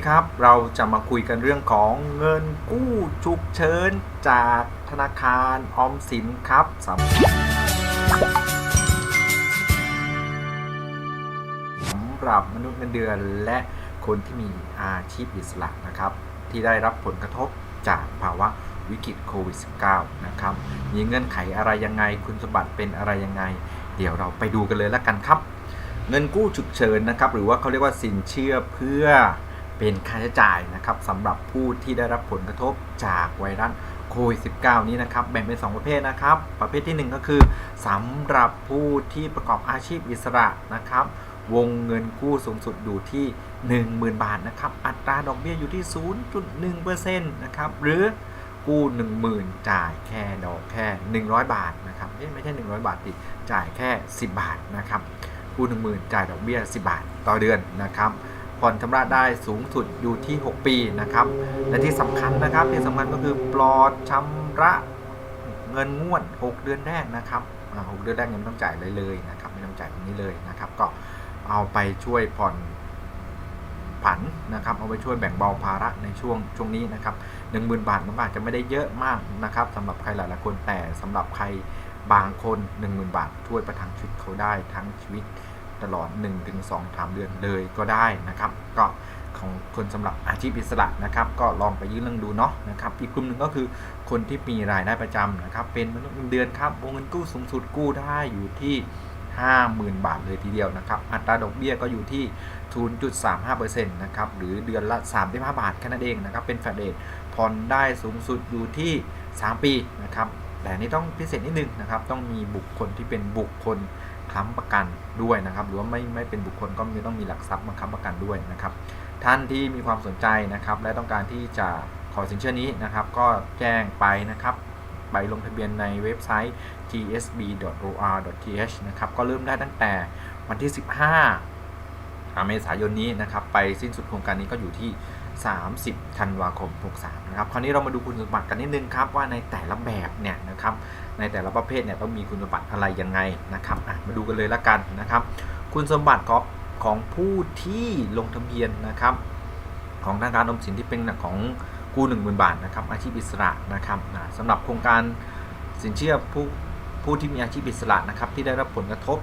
นี้ครับเราจะมาคุยกันเรื่องของเงินกู้ฉุกเฉินจากธนาคารออมสินครับสำสำหรับมนุษย์เงินเดือนและคนที่มีอาชีพอิสระนะครับ ที่ได้รับผลกระทบจากภาวะวิกฤตโควิด -19 นะครับ มีเงื่อนไขอะไรยังไง คุณสมบัติเป็นอะไรยังไง เดี๋ยวเราไปดูกันเลยแล้วกันครับ เงินกู้ฉุกเฉินนะครับ หรือว่าเขาเรียกว่าสินเชื่อเพื่อ เป็นค่าใช้จ่ายนะครับสำหรับผู้ที่ได้รับผลกระทบจากไวรัสโควิด -19 นี้นะครับ แบ่งเป็น 2 ประเภทนะครับ ประเภทที่ 1 ก็คือสำหรับผู้ที่ประกอบอาชีพอิสระนะครับ วงเงินกู้สูงสุดอยู่ที่ 10,000 บาทนะครับ อัตราดอกเบี้ยอยู่ที่ 0.1%นะครับ หรือกู้ 10,000 จ่ายแค่ดอกแค่ 100 บาทนะครับไม่ใช่ 100 บาทติจ่ายแค่ 10 บาทนะครับกู้ 10,000 จ่ายดอกเบี้ย 10 บาท ต่อเดือนนะครับ ผ่อนชำระได้สูงสุดอยู่ที่ 6 ปีนะครับ และที่สำคัญนะครับที่สำคัญก็คือปลอดชำระเงินงวด 6 เดือนแรกนะครับอ่า6เดือนแรกยังไม่ต้องจ่ายเลยเลยนะครับไม่ต้องจ่ายตรงนี้เลยนะครับ ก็เอาไปช่วยผ่อนผันนะครับเอาไปช่วยแบ่งเบาภาระในช่วงช่วงนี้นะครับ10,000บาทมันอาจจะไม่ได้เยอะมากนะครับสำหรับใครหลายๆคนแต่สำหรับใครบางคน 10,000 บาทช่วยประทังชีวิตเขาได้ทั้งชีวิต ตลอด 1-2 3 เดือนเลยก็ได้นะครับ ก็ของคนสำหรับอาชีพอิสระนะครับ ก็ลองไปยื่นเรื่องดูเนาะนะครับอีกกลุ่มหนึ่งก็คือคนที่มีรายได้ประจำนะครับ เป็นมนุษย์เงินเดือนครับวงเงินกู้สูงสุดกู้ได้อยู่ที่ 50,000 บาทเลยทีเดียวนะครับ อัตราดอกเบี้ยก็อยู่ที่ 0.35%นะครับหรือเดือนละ 35 บาทแค่นั้นเองนะครับ เป็นแฟลตเรทผ่อนได้สูงสุดอยู่ที่ 3 ปีนะครับแต่นี่ต้องพิเศษนิดนึงนะครับ ต้องมีบุคคลที่เป็นบุคคล ค้ำประกันด้วยนะครับ หรือว่าไม่ไม่เป็นบุคคลก็มีต้องมีหลักทรัพย์มาค้ำประกันด้วยนะครับ ท่านที่มีความสนใจนะครับ และต้องการที่จะขอสินเชื่อนี้นะครับ ก็แจ้งไปนะครับไปลงทะเบียนในเว็บไซต์ tsb.or.th นะครับ ก็เริ่มได้ตั้งแต่วันที่ 15เมษายนนี้นะครับ ไปสิ้นสุดโครงการนี้ก็อยู่ที่ 30ธันวาคม 63 นะครับ คราวนี้เรามาดูคุณสมบัติกันนิดนึงครับว่าในแต่ละแบบเนี่ยนะครับ ในแต่ละประเภทเนี่ยต้องมีคุณสมบัติอะไรยังไงนะครับมาดูกันเลยละกันนะครับ คุณสมบัติของของผู้ที่ลงทะเบียนนะครับ ของธนาคารออมสินที่เป็นของกู้1 0,000 บาทนะครับ อาชีพอิสระนะครับสำหรับโครงการสินเชื่อผู้ผู้ที่มีอาชีพอิสระนะครับที่ได้รับผลกระทบ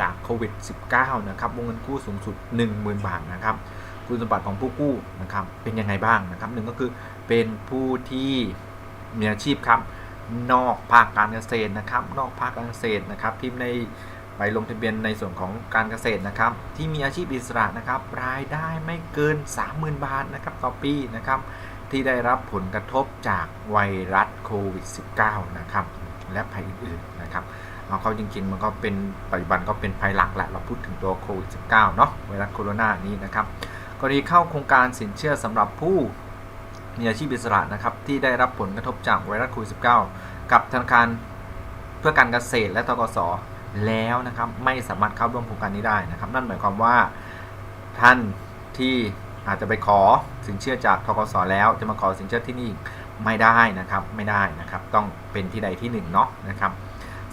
จากโควิด -19 นะครับวงเงินกู้สูงสุด 10,000 บาทนะครับ คุณสมบัติของผู้กู้นะครับเป็นยังไงบ้างนะครับหนึ่งก็คือเป็นผู้ที่มีอาชีพครับนอกภาคการเกษตรนะครับ นอกภาคการเกษตรนะครับที่ในไปลงทะเบียนในส่วนของการเกษตรนะครับ ที่มีอาชีพอิสระนะครับ รายได้ไม่เกิน 30,000 บาทนะครับต่อปีนะครับ ที่ได้รับผลกระทบจากไวรัสโควิด -19 นะครับ และภัยอื่นๆนะครับเอาเข้าจริงๆ มันก็เป็นปัจจุบันก็เป็นภัยหลักแหละเราพูดถึงตัวโควิด -19 เนาะไวรัสโคโรนานี้นะครับ กรณีเข้าโครงการสินเชื่อสำหรับผู้มีอาชีพอิสระนะครับที่ได้รับผลกระทบจากไวรัสโควิด -19 กับธนาคารเพื่อการเกษตรและทกสแล้วนะครับไม่สามารถเข้าร่วมโครงการนี้ได้นะครับ นั่นหมายความว่าท่านที่อาจจะไปขอสินเชื่อจากทกสแล้วจะมาขอสินเชื่อที่นี่ไม่ได้นะครับไม่ได้นะครับ ต้องเป็นที่ใดที่หนึ่งเนาะนะครับ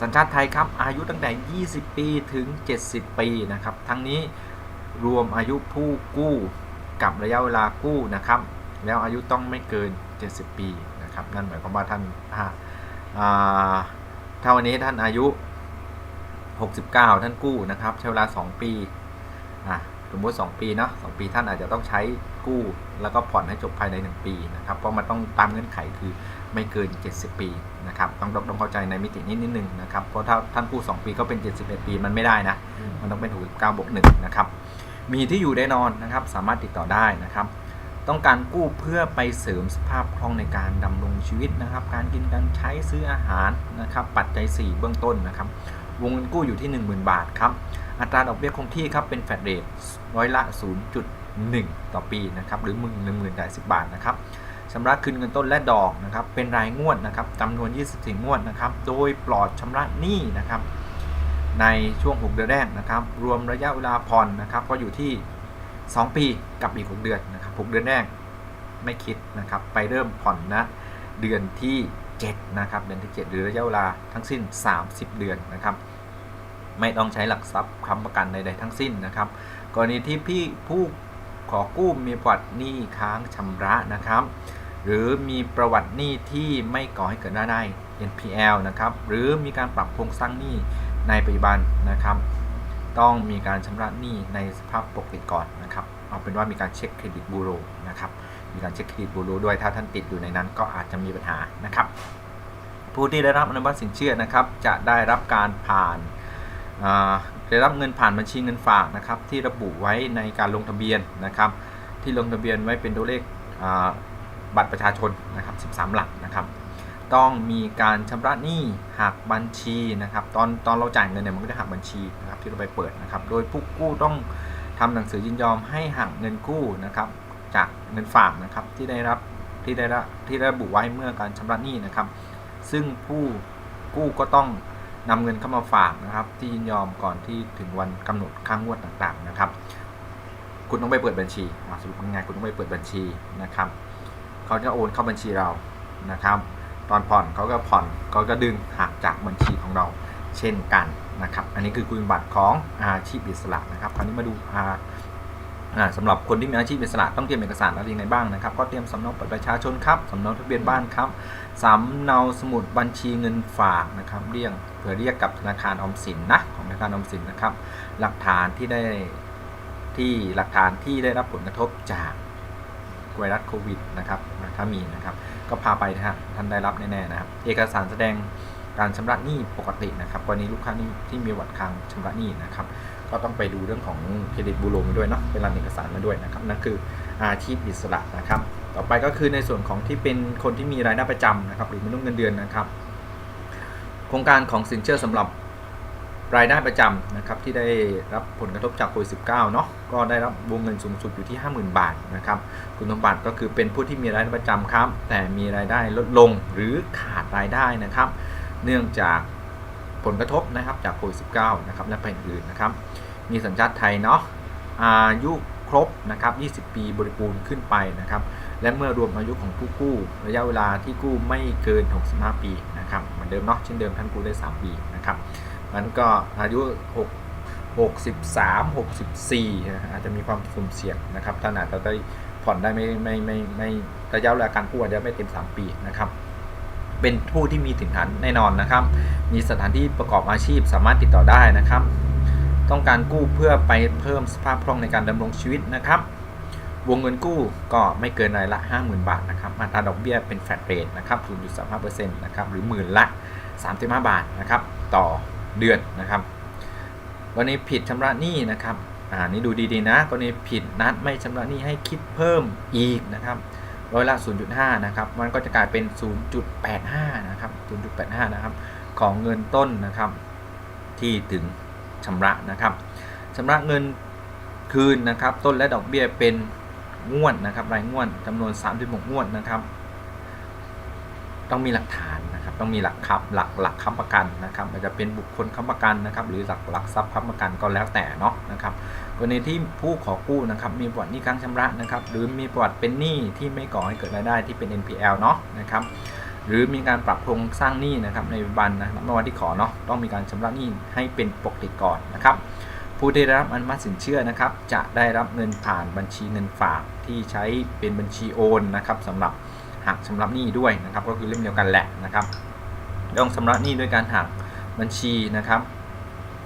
สัญชาติไทยครับอายุตั้งแต่ 20 ปีถึง 70 ปีนะครับทั้งนี้ รวมอายุผู้กู้กับระยะเวลากู้นะครับ แล้วอายุต้องไม่เกิน 70 ปีนะครับ นั่นหมายความว่าท่านถ้าวันนี้ท่านอายุ 69 ท่านกู้นะครับ ใช้เวลา 2 ปี สมมติ2ปีเนาะ2ปีท่านอาจจะต้องใช้กู้ แล้วก็ผ่อนให้จบภายใน 1 ปีนะครับ เพราะมันต้องตามเงื่อนไขคือไม่เกิน 70 ปีนะครับ ต้องต้องเข้าใจในมิตินี้นิดนึงนะครับ เพราะถ้าท่านกู้ 2 ปีก็เป็น 71 ปีมันไม่ได้นะ มันต้องเป็น69บวก1นะครับ มีที่อยู่ได้นอนนะครับ สามารถติดต่อได้นะครับ ต้องการกู้เพื่อไปเสริมสภาพคล่องในการดำรงชีวิตนะครับ การกินการใช้ซื้ออาหารนะครับ ปัจจัย 4 เบื้องต้นนะครับ วงเงินกู้อยู่ที่ 10,000 บาทครับ อัตราดอกเบี้ยคงที่ครับเป็นแฟลตเรทร้อยละ 0.1 ต่อปีนะครับหรือมึงหนึ่งหมื่นจ่าย10บาทนะครับชำระคืนเงินต้นและดอกนะครับเป็นรายงวดนะครับจำนวน 24 งวดนะครับโดยปลอดชำระหนี้นะครับในช่วง 6 เดือนแรกนะครับรวมระยะเวลาผ่อนนะครับก็อยู่ที่ 2 ปีกับอีก 6 เดือนนะครับ6เดือนแรกไม่คิดนะครับไปเริ่มผ่อนนะเดือนที่ 7 นะครับ เดือนที่ 7 หรือระยะเวลาทั้งสิ้น 30 เดือนนะครับ ไม่ต้องใช้หลักทรัพย์ค้ำประกันใดๆทั้งสิ้นนะครับ กรณีที่พี่ผู้ขอกู้มีประวัติหนี้ค้างชำระนะครับ หรือมีประวัติหนี้ที่ไม่ก่อให้เกิดรายได้ NPL นะครับ หรือมีการปรับโครงสร้างหนี้ในปัจจุบันนะครับ ต้องมีการชำระหนี้ในสภาพปกติก่อนนะครับ เอาเป็นว่ามีการเช็คเครดิตบูโรนะครับ มีการเช็คเครดิตบูโรด้วยถ้าท่านติดอยู่ในนั้นก็อาจจะมีปัญหานะครับ ผู้ที่ได้รับอนุมัติสินเชื่อนะครับ จะได้รับการผ่านาได้รับเงินผ่านบัญชีเงินฝากนะครับ ที่ระบุไว้ในการลงทะเบียนนะครับ ที่ลงทะเบียนไว้เป็นตัวเลขบัตรประชาชนนะครับ 13 หลักนะครับ ต้องมีการชำระหนี้หักบัญชีนะครับ ตอนตอนเราจ่ายเงินเนี่ยมันก็จะหักบัญชีนะครับที่เราไปเปิดนะครับ โดยผู้กู้ต้องทำหนังสือยินยอมให้หักเงินกู้นะครับ เงินฝากนะครับที่ได้รับที่ได้รับที่ได้ระบุไว้เมื่อการชำระหนี้นะครับ ซึ่งผู้กู้ก็ต้องนำเงินเข้ามาฝากนะครับ ที่ยินยอมก่อนที่ถึงวันกำหนดค่างวดต่างๆนะครับ คุณต้องไปเปิดบัญชีสรุปง่ายๆคุณต้องไปเปิดบัญชีนะครับเขาจะโอนเข้าบัญชีเรานะครับ ตอนผ่อนเขาก็ผ่อนเขาก็ดึงหักจากบัญชีของเราเช่นกันนะครับ อันนี้คือคุณบัติของอาชีพอิสระนะครับ คราวนี้มาดูอา สำหรับคนที่มีอาชีพอิสระต้องเตรียมเอกสารอะไรยังไงบ้างนะครับ ก็เตรียมสำเนาบัตรประชาชนครับสำเนาทะเบียนบ้านครับสำเนาสมุดบัญชีเงินฝากนะครับเรียกเพื่อเรียกกับธนาคารออมสินนะของธนาคารออมสินนะครับ หลักฐานที่ได้ที่หลักฐานที่ได้รับผลกระทบจากไวรัสโควิดนะครับถ้ามีนะครับ ก็พาไปนะฮะท่านได้รับแน่ๆนะครับ เอกสารแสดงการชำระหนี้ปกตินะครับกรณีลูกค้านี่ที่มีวัดค้างชำระหนี้นะครับ ก็ต้องไปดูเรื่องของเครดิตบูโรมาด้วยเนาะเป็นรันเอกสารมาด้วยนะครับนั่นคืออาชีพอิสระนะครับ ต่อไปก็คือในส่วนของที่เป็นคนที่มีรายได้ประจำนะครับ หรือไม่ต้องเงินเดือนนะครับ โครงการของสินเชื่อสำหรับรายได้ประจำนะครับที่ได้รับผลกระทบจากโควิด -19 เนาะก็ได้รับวงเงินสูงสุดอยู่ที่ 50,000 บาทนะครับคุณสมบัติก็คือเป็นผู้ที่มีรายได้ประจำครับ แต่มีรายได้ลดลงหรือขาดรายได้นะครับ เนื่องจาก ผลกระทบนะครับจากโควิด -19 นะครับและภัยอื่นนะครับ มีสัญชาติไทยเนาะอายุครบนะครับ 20 ปีบริบูรณ์ขึ้นไปนะครับ และเมื่อรวมอายุของผู้กู้ ระยะเวลาที่กู้ไม่เกิน 65 ปีนะครับเหมือนเดิมเนาะเช่นเดิมท่านกู้ได้ 3 ปีนะครับมันก็อายุ 6 63 64 อาจจะมีความสุ่มเสี่ยงนะครับท่านอาจจะได้ผ่อนได้ไม่ไม่ไม่ไม่ระยะเวลาการกู้อาจจะไม่เต็ม 3 ปีนะครับ เป็นผู้ที่มีถิ่นฐานแน่นอนนะครับ มีสถานที่ประกอบอาชีพสามารถติดต่อได้นะครับ ต้องการกู้เพื่อไปเพิ่มสภาพคล่องในการดำรงชีวิตนะครับ วงเงินกู้ก็ไม่เกินรายละ 50,000 บาทนะครับอัตราดอกเบี้ยเป็นแฟลตเรทนะครับ0.35%นะครับหรือหมื่นละ 35 บาทนะครับต่อเดือนนะครับวันนี้ผิดชำระหนี้นะครับอ่านี่ดูดีๆนะกรณีผิดนัดไม่ชำระหนี้ให้คิดเพิ่มอีกนะครับ ร้อยละ 0.5 นะครับ มันก็จะกลายเป็น 0.85 นะครับ 0.85 นะครับ ของเงินต้นนะครับ ที่ถึงชำระนะครับชำระเงินคืนนะครับ ต้นและดอกเบี้ยเป็นงวดนะครับ รายงวดจำนวน 36 งวดนะครับ ต้องมีหลักฐาน ต้องมีหลักคับหลักหลักค้ำประกันนะครับอาจจะเป็นบุคคลค้ำประกันนะครับ หรือหลักหลักทรัพย์ค้ำประกันก็แล้วแต่เนาะนะครับกรณีที่ผู้ขอกู้นะครับมีประวัติหนี้ค้างชำระนะครับหรือมีประวัติเป็นหนี้ที่ไม่ก่อให้เกิดรายได้ที่เป็น NPL เนาะนะครับหรือมีการปรับโครงสร้างหนี้นะครับในปัจจุบันนะครับเมื่อวันที่ขอเนาะต้องมีการชำระหนี้ให้เป็นปกติก่อนนะครับผู้ได้รับอนุมัติสินเชื่อนะครับจะได้รับเงินผ่านบัญชีเงินฝากที่ใช้เป็นบัญชีโอนนะครับสำหรับหักชำระหนี้ด้วยนะครับก็คือเล่มเดียวกันแหละนะครับ ต้องชำระหนี้ด้วยการหักบัญชีนะครับ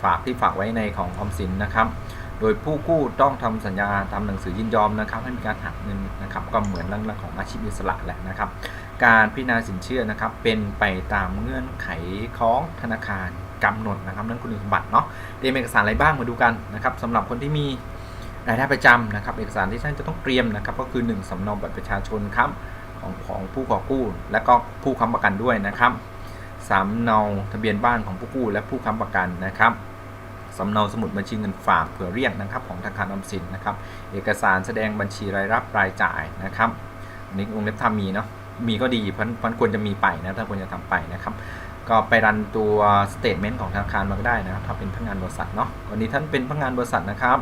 ฝากที่ฝากไว้ในของออมสินนะครับ โดยผู้กู้ต้องทำสัญญาตามหนังสือยินยอมนะครับ ให้มีการหักเงินนะครับ ก็เหมือนเรื่องของอาชีพอิสระแหละนะครับ การพิจารณาสินเชื่อนะครับ เป็นไปตามเงื่อนไขของธนาคารกำหนดนะครับนั่นคุณสมบัติเนาะเตรียมเอกสารอะไรบ้างมาดูกันนะครับสำหรับคนที่มีรายได้ประจำนะครับ เอกสารที่ท่านจะต้องเตรียมนะครับ ก็คือ 1สำเนาบัตรประชาชนครับของของผู้ขอกู้ และก็ผู้ค้ำประกันด้วยนะครับ สำเนาทะเบียนบ้านของผู้กู้และผู้ค้ำประกันนะครับสำเนาสมุดบัญชีเงินฝากเผื่อเรียกนะครับของธนาคารออมสินนะครับเอกสารแสดงบัญชีรายรับรายจ่ายนะครับอันนี้วงเล็บถ้ามีเนาะมีก็ดีเพราะเพราะควรจะมีไปนะถ้าควรจะทำไปนะครับ ก็ไปรันตัวสเตทเมนต์ของธนาคารมาก็ได้นะครับถ้าเป็นพนักงานบริษัทเนาะวันนี้ท่านเป็นพนักงานบริษัทนะครับ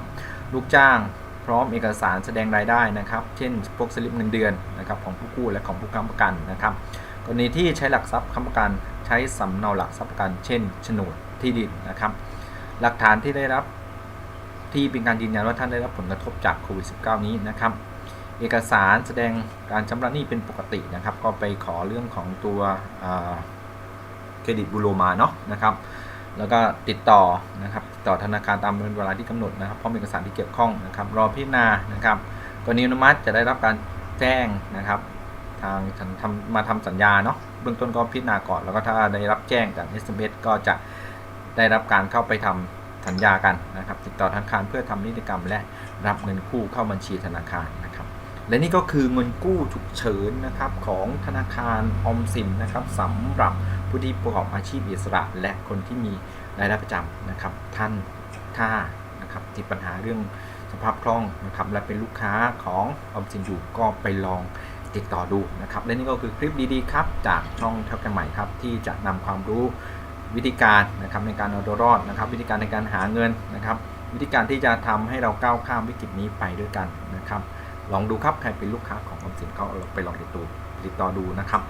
ลูกจ้างพร้อมเอกสารแสดงรายได้นะครับ เช่นพวกสลิปเงินเดือนนะครับของผู้กู้และของผู้ค้ำประกันนะครับกรณีที่ใช้หลักทรัพย์ค้ำประกัน ใช้สำเนาหลักทรัพย์ประกันเช่นโฉนดที่ดินนะครับ หลักฐานที่ได้รับที่เป็นการยืนยันว่าท่านได้รับผลกระทบจากโควิด -19 นี้นะครับ เอกสารแสดงการชำระหนี้เป็นปกตินะครับ ก็ไปขอเรื่องของตัวเครดิตบูโรมาเนาะนะครับ แล้วก็ติดต่อนะครับต่อธนาคารตามเวลาที่กำหนดนะครับพร้อมเอกสารที่เกี่ยวข้องนะครับ รอพิจารณานะครับกรณีอนุมัติจะได้รับการแจ้งนะครับ ทางทำมาทำสัญญาเนาะเบื้องต้นก็พิจารณาก่อน แล้วก็ถ้าได้รับแจ้งจาก SMS ก็จะได้รับการเข้าไปทำสัญญากันนะครับ ติดต่อธนาคารเพื่อทำนิติกรรม และรับเงินกู้เข้าบัญชีธนาคารนะครับ และนี่ก็คือเงินกู้ฉุกเฉินนะครับของธนาคารออมสินนะครับสำหรับผู้ที่ประกอบอาชีพอิสระ และคนที่มีรายได้ประจำนะครับ ท่านถ้านะครับติดปัญหาเรื่องสภาพคล่องนะครับและเป็นลูกค้าของออมสินอยู่ก็ไปลอง ติดต่อดูนะครับ และนี่ก็คือคลิปดีๆครับ จากช่องเท่ากันใหม่ครับ ที่จะนำความรู้วิธีการนะครับในการเอาตัวรอดนะครับ วิธีการในการหาเงินนะครับ วิธีการที่จะทำให้เราก้าวข้ามวิกฤตนี้ไปด้วยกันนะครับ ลองดูครับใครเป็นลูกค้าของออมสินก็ไปลองติดต่อติดต่อดูนะครับ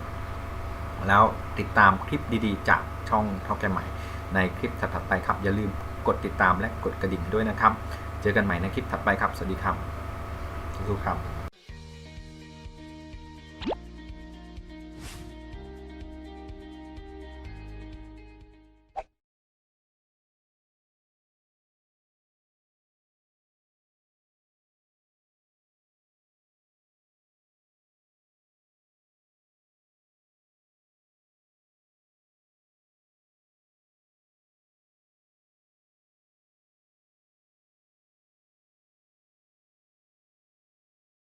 แล้วติดตามคลิปดีๆ จากช่องเท่าแก่ใหม่ ในคลิปถัดไปครับ อย่าลืมกดติดตามและกดกระดิ่งด้วยนะครับ เจอกันใหม่ในคลิปถัดไปครับ สวัสดีครับสู้ๆครับ